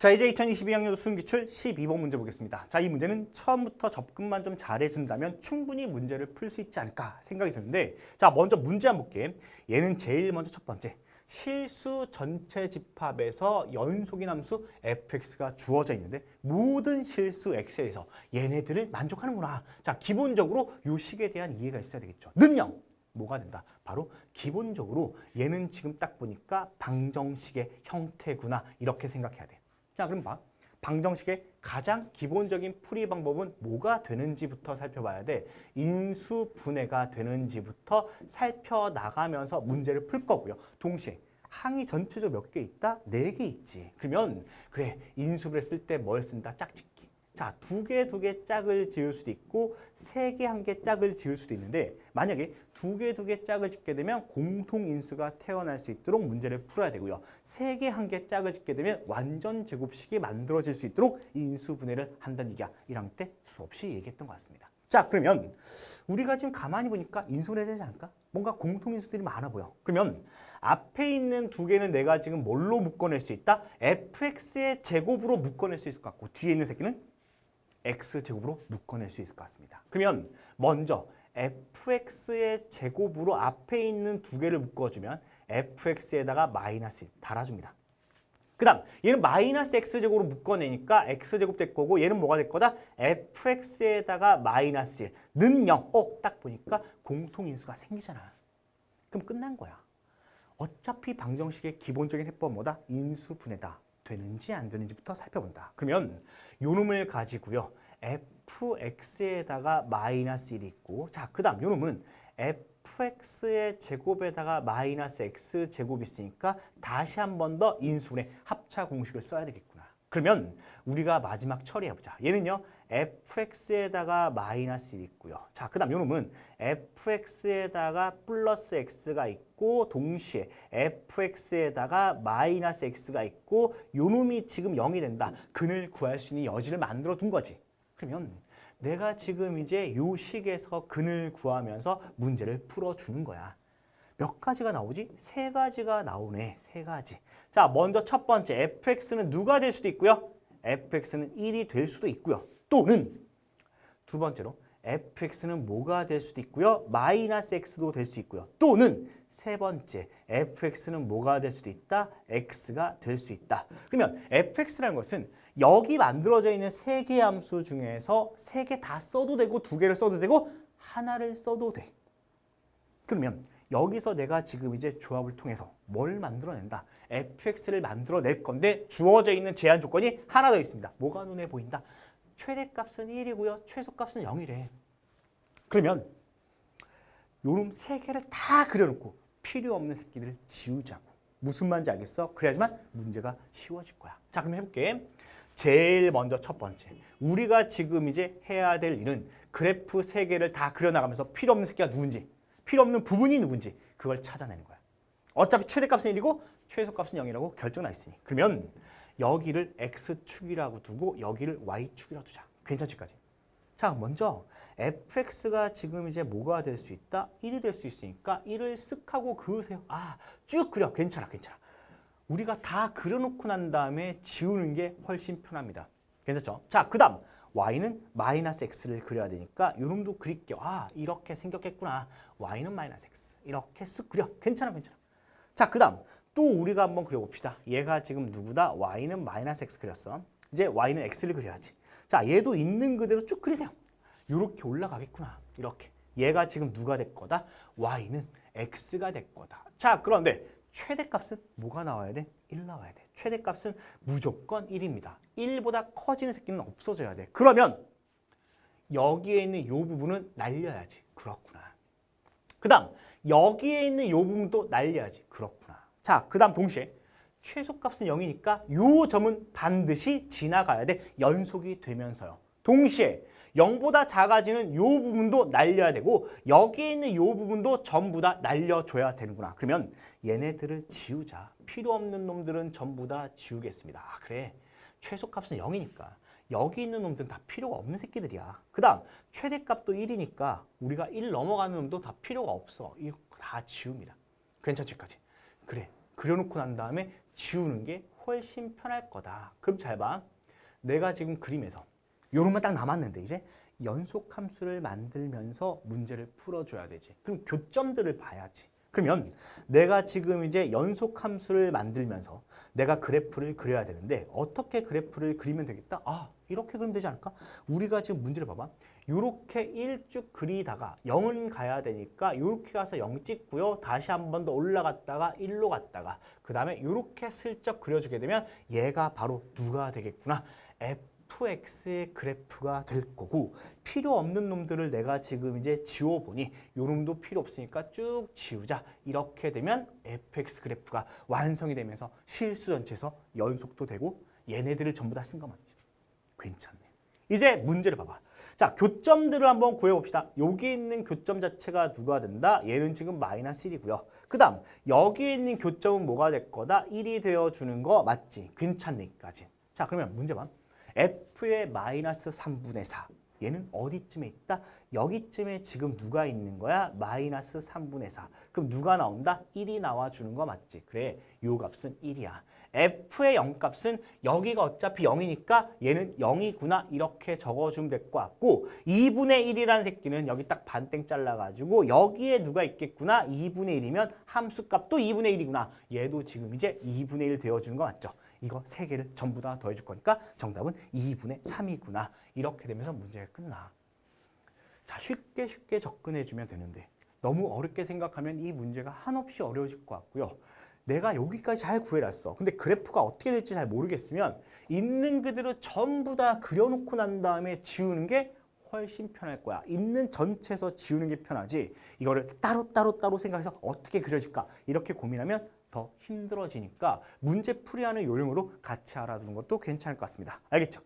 자 이제 2022학년 수능기출 12번 문제 보겠습니다. 자 이 문제는 처음부터 접근만 좀 잘해준다면 충분히 문제를 풀 수 있지 않을까 생각이 드는데 자 먼저 문제 한번 볼게. 얘는 제일 먼저 첫 번째 실수 전체 집합에서 연속인 함수 fx가 주어져 있는데 모든 실수 x에서 얘네들을 만족하는구나. 자 기본적으로 요 식에 대한 이해가 있어야 되겠죠. 는요. 뭐가 된다? 바로 기본적으로 얘는 지금 딱 보니까 방정식의 형태구나 이렇게 생각해야 돼. 자, 그럼 봐. 방정식의 가장 기본적인 풀이 방법은 뭐가 되는지부터 살펴봐야 돼. 인수 분해가 되는지부터 살펴나가면서 문제를 풀 거고요. 동시에 항이 전체적으로 몇 개 있다? 네 개 있지. 그러면 그래 인수분해 쓸때 뭘 쓴다? 짝짓기. 자, 두 개 두 개 짝을 지을 수도 있고 세 개 한 개 짝을 지을 수도 있는데 만약에 두 개 두 개 짝을 짓게 되면 공통 인수가 태어날 수 있도록 문제를 풀어야 되고요. 세 개 한 개 짝을 짓게 되면 완전 제곱식이 만들어질 수 있도록 인수 분해를 한다는 얘기야. 1학년 때 수없이 얘기했던 것 같습니다. 자, 그러면 우리가 지금 가만히 보니까 인수분해 되지 않을까? 뭔가 공통 인수들이 많아 보여. 그러면 앞에 있는 두 개는 내가 지금 뭘로 묶어낼 수 있다? fx의 제곱으로 묶어낼 수 있을 것 같고 뒤에 있는 새끼는 x제곱으로 묶어낼 수 있을 것 같습니다. 그러면 먼저 fx의 제곱으로 앞에 있는 두 개를 묶어주면 fx에다가 마이너스 1 달아줍니다. 그 다음 얘는 마이너스 x제곱으로 묶어내니까 x제곱 될 거고 얘는 뭐가 될 거다? fx에다가 마이너스 1는 0. 어, 딱 보니까 공통인수가 생기잖아. 그럼 끝난 거야. 어차피 방정식의 기본적인 해법은 뭐다? 인수분해다. 되는지 안 되는지부터 살펴본다. 그러면 요 놈을 가지고요. fx에다가 마이너스 1이 있고 자, 그 다음 요 놈은 fx의 제곱에다가 마이너스 x 제곱이 있으니까 다시 한 번 더 인수분해 합차 공식을 써야 되겠구나. 그러면 우리가 마지막 처리해보자. 얘는요. Fx에다가 마이너스 1이 있고요. 자, 그 다음 요 놈은 fx에다가 플러스 x가 있고 동시에 fx에다가 마이너스 x가 있고 요 놈이 지금 0이 된다. 근을 구할 수 있는 여지를 만들어 둔 거지. 그러면 내가 지금 이제 요 식에서 근을 구하면서 문제를 풀어주는 거야. 몇 가지가 나오지? 세 가지가 나오네. 세 가지. 자, 먼저 첫 번째 fx는 누가 될 수도 있고요. fx는 1이 될 수도 있고요. 또는 두 번째로 fx는 뭐가 될 수도 있고요. 마이너스 x도 될 수 있고요. 또는 세 번째 fx는 뭐가 될 수도 있다. x가 될 수 있다. 그러면 fx라는 것은 여기 만들어져 있는 세 개의 함수 중에서 세 개 다 써도 되고 두 개를 써도 되고 하나를 써도 돼. 그러면 여기서 내가 지금 이제 조합을 통해서 뭘 만들어낸다? fx를 만들어낼 건데 주어져 있는 제한 조건이 하나 더 있습니다. 뭐가 눈에 보인다? 최대값은 1이고요. 최소값은 0이래. 그러면 요놈 세 개를 다 그려놓고 필요 없는 새끼들을 지우자고. 무슨 말인지 알겠어? 그래야지만 문제가 쉬워질 거야. 자, 그럼 해볼게. 제일 먼저 첫 번째. 우리가 지금 이제 해야 될 일은 그래프 세 개를 다 그려나가면서 필요 없는 새끼가 누군지, 필요 없는 부분이 누군지 그걸 찾아내는 거야. 어차피 최대값은 1이고 최소값은 0이라고 결정 나 있으니. 그러면 여기를 x축이라고 두고 여기를 y축이라고 두자. 괜찮지까지. 자, 먼저 fx가 지금 이제 뭐가 될 수 있다? 1이 될 수 있으니까 1을 쓱 하고 그으세요. 아, 쭉 그려. 괜찮아, 괜찮아. 우리가 다 그려놓고 난 다음에 지우는 게 훨씬 편합니다. 괜찮죠? 자, 그 다음 y는 마이너스 x를 그려야 되니까 요놈도 그릴게요. 아, 이렇게 생겼겠구나. y는 마이너스 x. 이렇게 쓱 그려. 괜찮아, 괜찮아. 자, 그 다음 또 우리가 한번 그려봅시다. 얘가 지금 누구다? y는 마이너스 x 그렸어. 이제 y는 x를 그려야지. 자, 얘도 있는 그대로 쭉 그리세요. 이렇게 올라가겠구나. 이렇게. 얘가 지금 누가 될 거다? y는 x가 될 거다. 자, 그런데 최대값은 뭐가 나와야 돼? 1 나와야 돼. 최대값은 무조건 1입니다. 1보다 커지는 새끼는 없어져야 돼. 그러면 여기에 있는 이 부분은 날려야지. 그렇구나. 그 다음 여기에 있는 이 부분도 날려야지. 그렇구나. 자, 그 다음 동시에 최소값은 0이니까 이 점은 반드시 지나가야 돼. 연속이 되면서요. 동시에 0보다 작아지는 이 부분도 날려야 되고 여기에 있는 이 부분도 전부 다 날려줘야 되는구나. 그러면 얘네들을 지우자. 필요 없는 놈들은 전부 다 지우겠습니다. 아, 그래. 최소값은 0이니까 여기 있는 놈들은 다 필요가 없는 새끼들이야. 그 다음 최대값도 1이니까 우리가 1 넘어가는 놈도 다 필요가 없어. 이거 다 지웁니다. 괜찮지 까지. 그래. 그려놓고 난 다음에 지우는 게 훨씬 편할 거다. 그럼 잘 봐. 내가 지금 그림에서 요런만 딱 남았는데 이제 연속 함수를 만들면서 문제를 풀어줘야 되지. 그럼 교점들을 봐야지. 그러면 내가 지금 이제 연속 함수를 만들면서 내가 그래프를 그려야 되는데 어떻게 그래프를 그리면 되겠다? 아 이렇게 그리면 되지 않을까? 우리가 지금 문제를 봐봐. 이렇게 일쭉 그리다가 0은 가야 되니까 이렇게 가서 0 찍고요. 다시 한 번 더 올라갔다가 1로 갔다가 그 다음에 이렇게 슬쩍 그려주게 되면 얘가 바로 누가 되겠구나. Fx의 그래프가 될 거고 필요 없는 놈들을 내가 지금 이제 지워보니 요 놈도 필요 없으니까 쭉 지우자. 이렇게 되면 fx 그래프가 완성이 되면서 실수 전체에서 연속도 되고 얘네들을 전부 다쓴거 맞지? 괜찮네. 이제 문제를 봐봐. 자 교점들을 한번 구해봅시다. 여기 있는 교점 자체가 누가 된다? 얘는 지금 마이너스 1이고요. 그 다음 여기 있는 교점은 뭐가 될 거다? 1이 되어주는 거 맞지? 괜찮네 까지. 자 그러면 문제 봐 f의 마이너스 3분의 4 얘는 어디쯤에 있다? 여기쯤에 지금 누가 있는 거야? 마이너스 3분의 4 그럼 누가 나온다? 1이 나와주는 거 맞지? 그래 요 값은 1이야 f의 0값은 여기가 어차피 0이니까 얘는 0이구나 이렇게 적어주면 될 것 같고 2분의 1이라는 새끼는 여기 딱 반땡 잘라가지고 여기에 누가 있겠구나 2분의 1이면 함수값도 2분의 1이구나 얘도 지금 이제 2분의 1 되어주는 거 맞죠? 이거 세 개를 전부 다 더해줄 거니까 정답은 2분의 3이구나. 이렇게 되면서 문제가 끝나. 자, 쉽게 쉽게 접근해주면 되는데 너무 어렵게 생각하면 이 문제가 한없이 어려워질 것 같고요. 내가 여기까지 잘 구해놨어. 근데 그래프가 어떻게 될지 잘 모르겠으면 있는 그대로 전부 다 그려놓고 난 다음에 지우는 게 훨씬 편할 거야. 있는 전체에서 지우는 게 편하지. 이거를 따로 따로 따로 생각해서 어떻게 그려질까 이렇게 고민하면 더 힘들어지니까 문제 풀이하는 요령으로 같이 알아두는 것도 괜찮을 것 같습니다. 알겠죠?